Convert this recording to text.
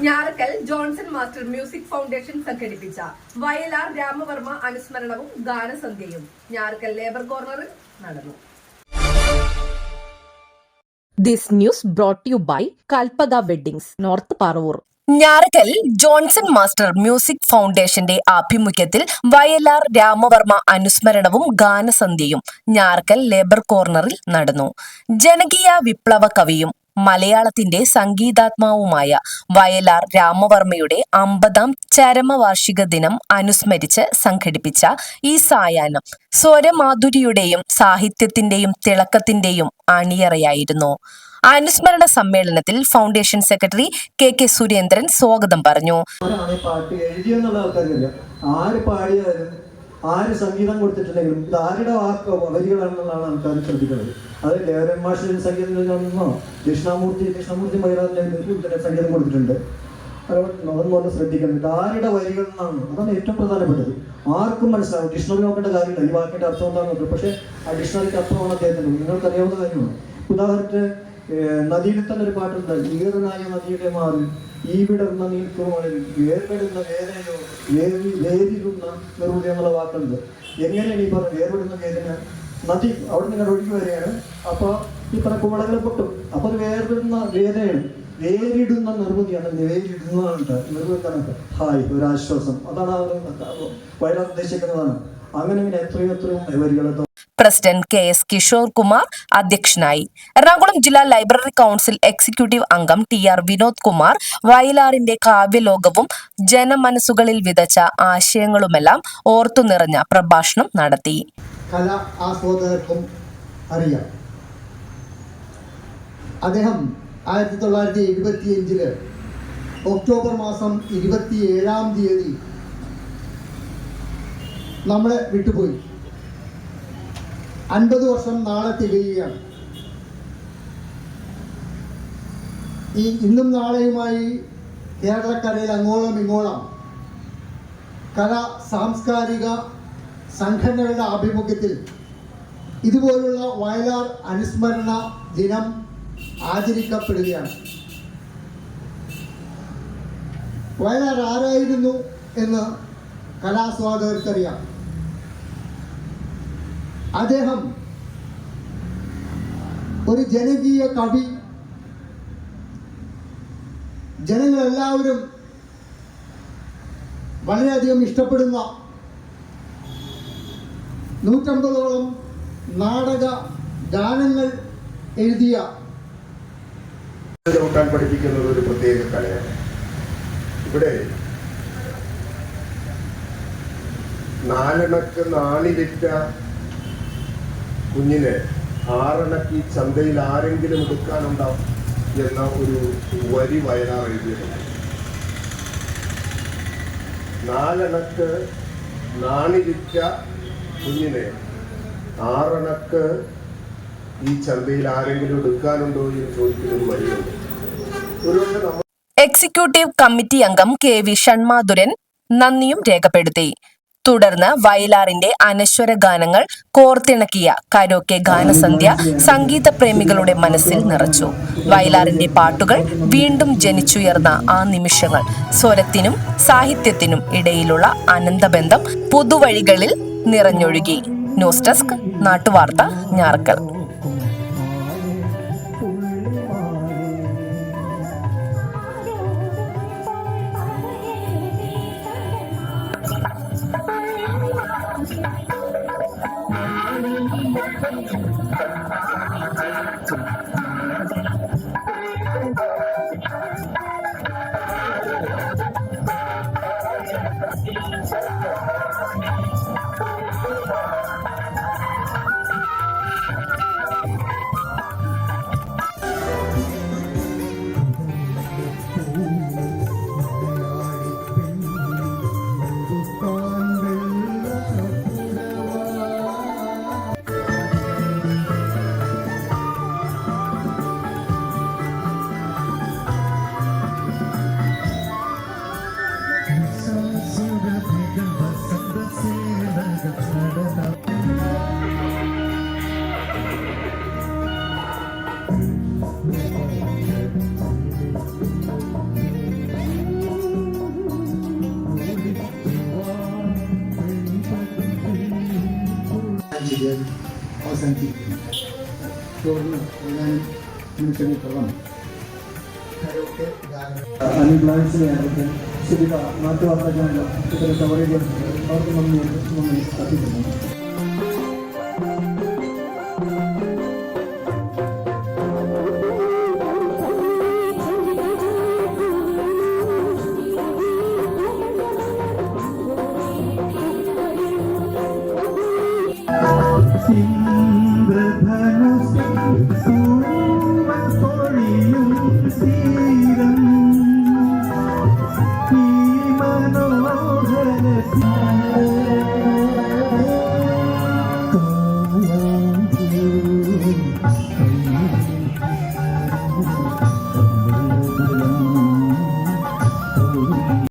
Njarakkal Johnson master music foundation സംഘടിപ്പിച്ച വയലാർ രാമവർമ്മ അനുസ്മരണവും ഗാനസന്ധ്യയും ഞാറക്കൽ ലേബർ കോർണറിൽ നടന്നു this news brought you by by weddings north North Parur. Njarakkal Johnson master music ഫൗണ്ടേഷന്റെ ആഭിമുഖ്യത്തിൽ വയലാർ രാമവർമ്മ അനുസ്മരണവും ഗാനസന്ധ്യയും ഞാറക്കൽ ലേബർ കോർണറിൽ നടന്നു ജനകീയ വിപ്ലവ കവിയും മലയാളത്തിന്റെ സംഗീതാത്മാവുമായ വയലാർ രാമവർമ്മയുടെ അമ്പതാം ചരമവാർഷിക ദിനം അനുസ്മരിച്ച് സംഘടിപ്പിച്ച ഈ സായാഹ്നം സ്വരമാധുരിയുടെയും സാഹിത്യത്തിന്റെയും തിളക്കത്തിന്റെയും അണിയറയായിരുന്നു. അനുസ്മരണ സമ്മേളനത്തിൽ foundation secretary K K Surendran സ്വാഗതം പറഞ്ഞു. ആര് ആര് സംഗീതം കൊടുത്തിട്ടില്ലെങ്കിലും ഇത് ആരുടെ വാക്ക് വരികളാണെന്നുള്ളതാണ് ആൾക്കാർ ശ്രദ്ധിക്കുന്നത് അത് ദേവരൻ മാഷിന് സംഗീതം നിന്നോ ദക്ഷിണാമൂർത്തി ദക്ഷിണാമൂർത്തി ഇതിന് സംഗീതം കൊടുത്തിട്ടുണ്ട്. അതൊന്നും ശ്രദ്ധിക്കണം ഇത് ആരുടെ വരികൾ എന്നാണ്. അതാണ് ഏറ്റവും പ്രധാനപ്പെട്ടത്. ആർക്കും മനസ്സിലാവും. ഡിക്ഷണറി നോക്കേണ്ട കാര്യമില്ല. ഈ വാക്കിന്റെ അർത്ഥം എന്താണെന്ന് പക്ഷേ ആ ഡിക്ഷണറിക്ക് അർത്ഥമാണ് അദ്ദേഹത്തിന്. നിങ്ങൾക്ക് അറിയാവുന്ന കാര്യമാണ്. ഉദാഹരണത്തിന് നദിയിൽ തന്നെ ഒരു പാട്ടുണ്ട്. ഈറനായ നദിയുടെ മാറിൽ ഈ വിടർന്ന നീർക്കുമളിൽ വേർപെടുന്ന വേദനയോ വേദി വേദിരുന്ന നിർവൃതി എന്നുള്ള വാക്കുണ്ട്. എങ്ങനെയാണ് ഈ പറഞ്ഞ വേർപെടുന്ന വേദന? നദി അവിടെ നിങ്ങൾ ഒഴുകി വരികയാണ്. അപ്പോൾ ഇത്ര കുമളകൾ പൊട്ടും. അപ്പോൾ അത് വേർപെടുന്ന വേദനയാണ്. വേരിടുന്ന നിർവൃതിയാണ് വേരിടുന്നതാണ് നിർവൃത്താണ് ഹായ് ഒരു ആശ്വാസം. അതാണ് അവർ വയലാർ ഉദ്ദേശിക്കുന്നതാണ്. അങ്ങനെ ഇങ്ങനെ എത്രയോ എത്രയോ വരികളെത്തോ president K S Kishore Kumar അധ്യക്ഷനായി. എറണാകുളം ജില്ലാ ലൈബ്രറി കൗൺസിൽ എക്സിക്യൂട്ടീവ് അംഗം ടി ആർ വിനോദ് കുമാർ വയലാറിന്റെ കാവ്യലോകവും ജനമനസ്സുകളിൽ വിതച്ച ആശയങ്ങളുമെല്ലാം ഓർത്തു നിറഞ്ഞ പ്രഭാഷണം നടത്തി. കല ആസ്വാദകർക്കും അറിയാം. അദ്ദേഹം ആയിരത്തി തൊള്ളായിരത്തി എഴുപത്തിയഞ്ചിൽ ഒക്ടോബർ മാസം ഇരുപത്തിയേഴാം തീയതി നമ്മളെ വിട്ടുപോയി. അൻപത് വർഷം നാളെ തികയുകയാണ്. ഈ ഇന്നും നാളെയുമായി കേരളക്കരയിൽ അങ്ങോളം ഇങ്ങോളം കല സാംസ്കാരിക സംഘടനകളുടെ ആഭിമുഖ്യത്തിൽ ഇതുപോലുള്ള വയലാർ അനുസ്മരണ ദിനം ആചരിക്കപ്പെടുകയാണ്. വയലാർ ആരായിരുന്നു എന്ന് കലാസ്വാദകർക്കറിയാം. അദ്ദേഹം ഒരു ജനകീയ കവി. ജനങ്ങളെല്ലാവരും വളരെയധികം ഇഷ്ടപ്പെടുന്ന നൂറ്റമ്പതോളം നാടക ഗാനങ്ങൾ എഴുതിയ നോക്കാൻ പഠിപ്പിക്കുന്നത് ഒരു പ്രത്യേക കലയാണ്. ഇവിടെ നാലണക്ക് നാണി വിറ്റ കുഞ്ഞിനെ ആറണക്കി ചന്തയിൽ ആരെങ്കിലും എടുക്കാനുണ്ടാവും എന്ന ഒരു വരി വയലാർ എഴുതിയിട്ടുണ്ട് നാലണക്ക് നാണിരിക്ക കുഞ്ഞിനെ ആറണക്ക് ഈ ചന്തയിൽ ആരെങ്കിലും എടുക്കാനുണ്ടോ എന്ന് ചോദിക്കുന്ന ഒരു വരിയുണ്ട് എക്സിക്യൂട്ടീവ് കമ്മിറ്റി അംഗം കെ വി ഷൺമാധുരൻ നന്ദിയും രേഖപ്പെടുത്തി. തുടർന്ന് വയലാറിന്റെ അനശ്വര ഗാനങ്ങൾ കോർത്തിണക്കിയ കരോക്കെ ഗാനസന്ധ്യ സംഗീത പ്രേമികളുടെ മനസ്സിൽ നിറച്ചു. വയലാറിന്റെ പാട്ടുകൾ വീണ്ടും ജനിച്ചുയർന്ന ആ നിമിഷങ്ങൾ സ്വരത്തിനും സാഹിത്യത്തിനും ഇടയിലുള്ള അനന്തബന്ധം പുതുവഴികളിൽ നിറഞ്ഞൊഴുകി. ന്യൂസ് ഡെസ്ക് നാട്ടുവാർത്ത ഞാറക്കൽ. જે અશાંતિ તો મેન્ટેન કરવાનું అన్ని ప్లాన్స్ సుఖ మాతో అక్కడ ఎవరికి మమ్మల్ని